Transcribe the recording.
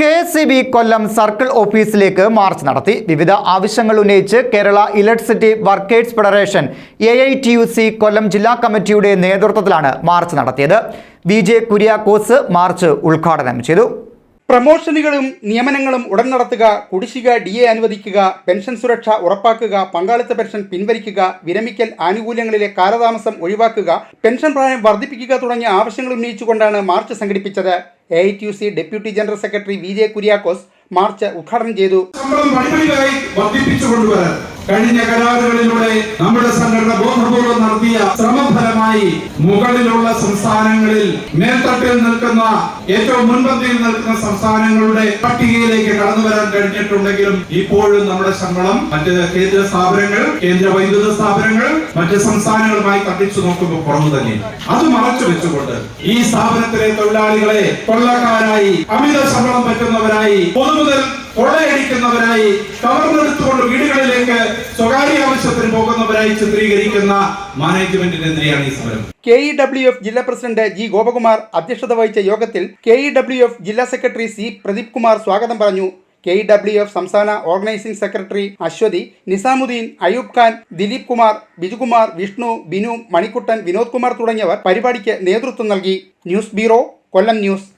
K S B Kollam circle ഓഫീസിലേക്ക് march നടത്തി. വിവിധ ആവശ്യങ്ങൾ ഉന്നയിച്ച് Kerala electricity workers federation A I T U C Kollam ജില്ലാ കമ്മിറ്റിയുടെ നേതൃത്വത്തിലാണ് മാർച്ച് നടത്തിയത്. വി ജെ കുര്യാക്കോസ് മാർച്ച് ഉദ്ഘാടനം ചെയ്തു. പ്രമോഷനുകളും നിയമനങ്ങളും ഉടൻ നടത്തുക കുടിശ്ശിക ഡി എ അനുവദിക്കുക പെൻഷൻ സുരക്ഷ ഉറപ്പാക്കുക പങ്കാളിത്ത പെൻഷൻ പിൻവലിക്കുക വിരമിക്കൽ ആനുകൂല്യങ്ങളിലെ കാലതാമസം ഒഴിവാക്കുക പെൻഷൻ പ്രായം വർദ്ധിപ്പിക്കുക തുടങ്ങിയ ആവശ്യങ്ങൾ ഉന്നയിച്ചുകൊണ്ടാണ് മാർച്ച് സംഘടിപ്പിച്ചത്. A I T C deputy general secretary V J Kuriakose march ഉദ്ഘാടനം ചെയ്തു. കഴിഞ്ഞ നമ്മുടെ നടത്തിയ ശ്രമഫലമായി മുകളിലുള്ള സംസ്ഥാനങ്ങളിൽ മേൽത്തട്ടിൽ നിൽക്കുന്ന ഏറ്റവും മുൻപന്തിയിൽ നിൽക്കുന്ന സംസ്ഥാനങ്ങളുടെ പട്ടികയിലേക്ക് കടന്നു വരാൻ കഴിഞ്ഞിട്ടുണ്ടെങ്കിലും ഇപ്പോഴും നമ്മുടെ ശമ്പളം മറ്റ് കേന്ദ്ര സ്ഥാപനങ്ങൾ കേന്ദ്ര വൈദ്യുത സ്ഥാപനങ്ങൾ മറ്റ് സംസ്ഥാനങ്ങളുമായി തട്ടിച്ചു നോക്കുമ്പോൾ കുറവ് തന്നെ. അത് മറച്ചു വെച്ചുകൊണ്ട് ഈ സ്ഥാപനത്തിലെ തൊഴിലാളികളെ കൊള്ളക്കാരായി അമിത ശമ്പളം പറ്റുന്നവരായി പൊതുമുതൽ കൊള്ളയടിക്കുന്നവരായി കവർന്നെടുത്തുകൊണ്ട് സ്വകാര്യ പോകുന്നവരായി ചിത്രീകരിക്കുന്ന മാനേജ്മെന്റിനെതിരെയാണ് ഈ സമരം. കെ ഇ ഡബ്ല്യു എഫ് ജില്ലാ പ്രസിഡന്റ് ജി ഗോപകുമാർ അധ്യക്ഷത വഹിച്ച യോഗത്തിൽ കെ ഇ ഡബ്ല്യു എഫ് ജില്ലാ സെക്രട്ടറി സി പ്രദീപ് കുമാർ സ്വാഗതം പറഞ്ഞു. കെ ഇ ഡബ്ല്യു എഫ് സംസ്ഥാന ഓർഗനൈസിംഗ് സെക്രട്ടറി അശ്വതി നിസാമുദ്ദീൻ അയൂബ് ഖാൻ ദിലീപ് കുമാർ ബിജുകുമാർ വിഷ്ണു ബിനു മണിക്കുട്ടൻ വിനോദ് കുമാർ തുടങ്ങിയവർ പരിപാടിക്ക് നേതൃത്വം നൽകി. News bureau Kollam news.